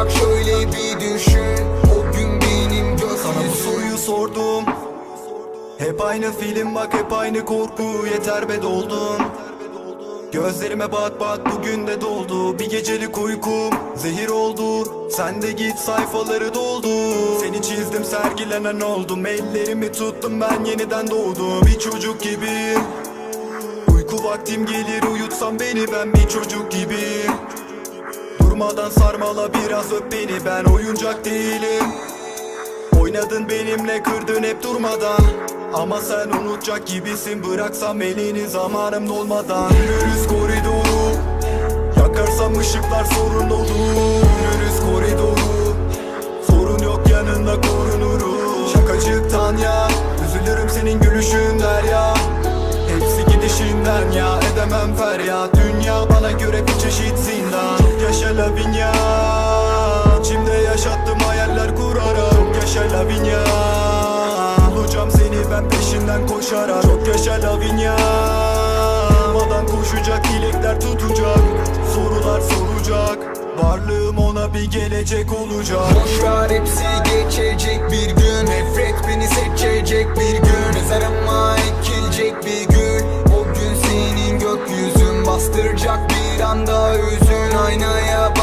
Kalmayacak şöyle bir düşün. O gün benim Sana bu soruyu sordum. Hep aynı film bak hep aynı korku. Yeter be doldun Gözlerime bak bak bugün de doldu. Bir gecelik uykum zehir oldu. Sen de git sayfaları doldu. Seni çizdim sergilenen oldum. Ellerimi tuttum ben yeniden doğdum. Bir çocuk gibiyim Uyku vaktim gelir uyutsam beni ben bir çocuk gibiyim Durmadan sarmala biraz öp beni ben oyuncak değilim. Oynadın benimle kırdın hep durmadan. Ama sen unutacak gibisin Bıraksam elini zamanım dolmadan. Yürürüz koridoru Yakarsam ışıklar sorun olur. Yürürüz koridoru Sorun yok yanında korunurum. Şakacıktan ya Üzülürüm senin gülüşün ya Hepsi gidişinden ya Edemem feryat. Dünya bana göre bir çeşit zindan Lavinia İçimde yaşattım hayaller kurarak Çok yaşa Lavinia Bulacağım seni ben peşinden koşarak. Çok yaşa Lavinia Durmadan koşacak dilekler tutacak. Sorular soracak. Varlığım ona bir gelecek olacak. Boş ver hepsi geçecek bir gün. Nefret beni seçecek bir gün. Mezarıma ekilecek bir gün. O gün senin gökyüzün Bastıracak bir Bayramda üzün aynaya